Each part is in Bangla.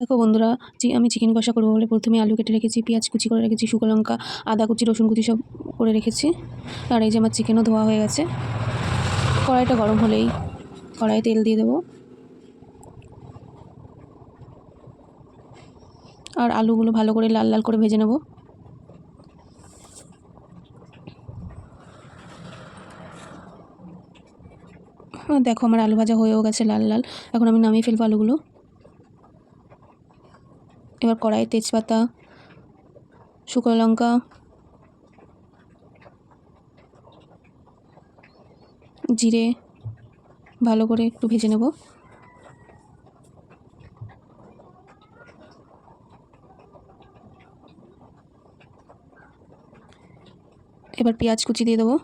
দেখো বন্ধুরা আমি চিকেন কষা করব বলে প্রথমে আলু কেটে রেখেছি, পেঁয়াজ কুচি করে রেখেছি, শুকনো লঙ্কা, আদা কুচি, রসুন কুচি সব করে রেখেছি। আর এই যে আমার চিকেনও ধোয়া হয়ে গেছে। কড়াইটা গরম হলেই কড়াই তেল দিয়ে দেবো। আর আলুগুলো ভালো করে লাল লাল করে ভেজে নেব। দেখো আমার আলু ভাজা হয়েও গেছে লাল লাল। এখন আমি নামিয়ে ফেলব আলুগুলো। এবার কড়াইয়ে তেজপাতা, শুকনো লঙ্কা, জিরে ভালো করে একটু ভেজে নেব। এবার পেঁয়াজ কুচি দিয়ে দেবো।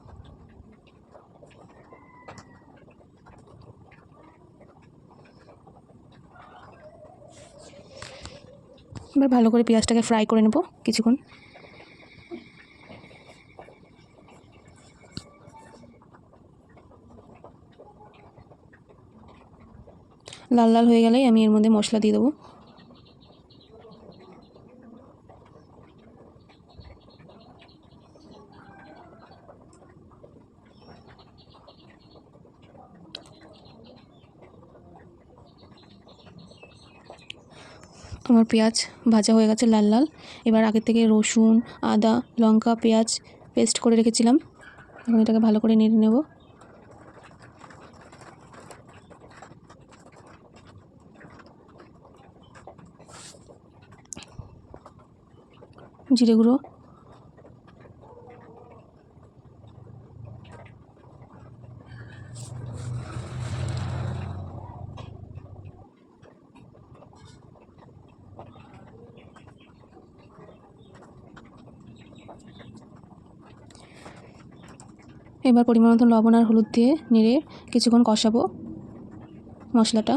এবার ভালো করে পেঁয়াজটাকে ফ্রাই করে নেব কিছুক্ষণ। লাল লাল হয়ে গেলেই আমি এর মধ্যে মশলা দিয়ে দেবো। আমার পেঁয়াজ ভাজা হয়ে গেছে লাল লাল। এবার আগের থেকে রসুন, আদা, লঙ্কা, পেঁয়াজ পেস্ট করে রেখেছিলাম। এখন এটাকে ভালো করে নেড়ে নেব। জিরে গুঁড়ো এবার পরিমাণ মতো লবণ আর হলুদ দিয়ে নেড়ে কিছুক্ষণ কষাবো মশলাটা।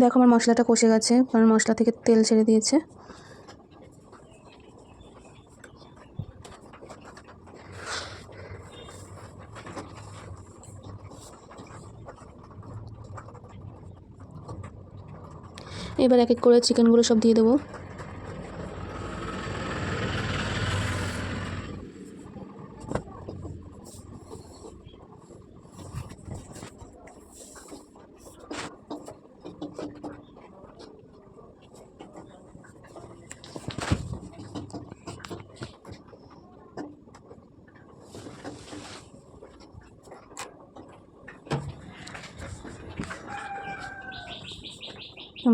দেখো আমার মশলাটা কষে গেছে, কারণ মশলা থেকে তেল ছেড়ে দিয়েছে। এবার এক এক করে চিকেনগুলো সব দিয়ে দেবো।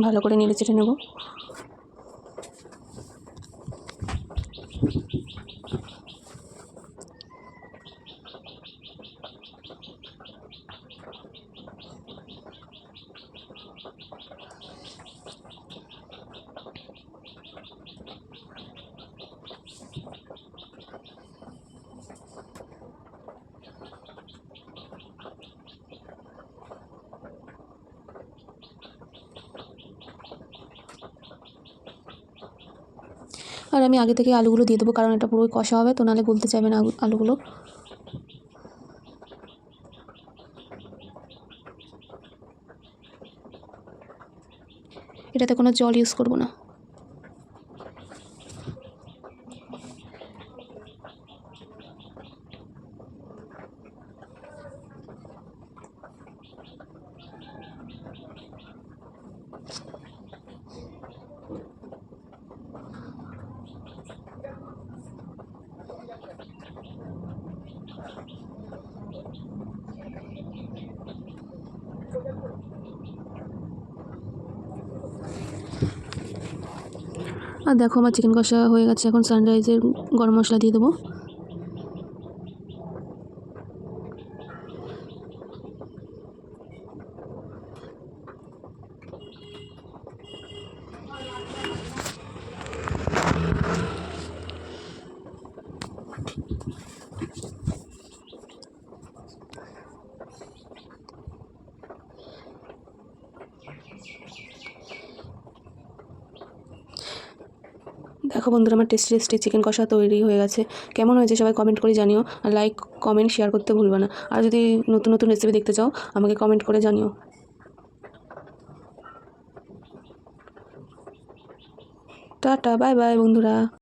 ভালো করে নেড়ে চেটে নেব। আর আমি আগে থেকে আলুগুলো দিয়ে দেবো, কারণ এটা পুরোই কষা হবে, তো নাহলে বলতে চাইবে না আলু- আলুগুলো। এটাতে কোনো জল ইউজ করব না। আর দেখো আমার চিকেন কষা হয়ে গেছে। এখন সানরাইজের গরম মশলা দিয়ে দেবো। দেখো বন্ধুরা, আমার টেস্টি টেস্টি চিকেন কষা তৈরি হয়ে গেছে। কেমন হয়েছে সবাই কমেন্ট করে জানিও। আর লাইক কমেন্ট শেয়ার করতে ভুলবে না। আর যদি নতুন নতুন রেসিপি দেখতে চাও, আমাকে কমেন্ট করে জানিও। টাটা বাই বাই বন্ধুরা।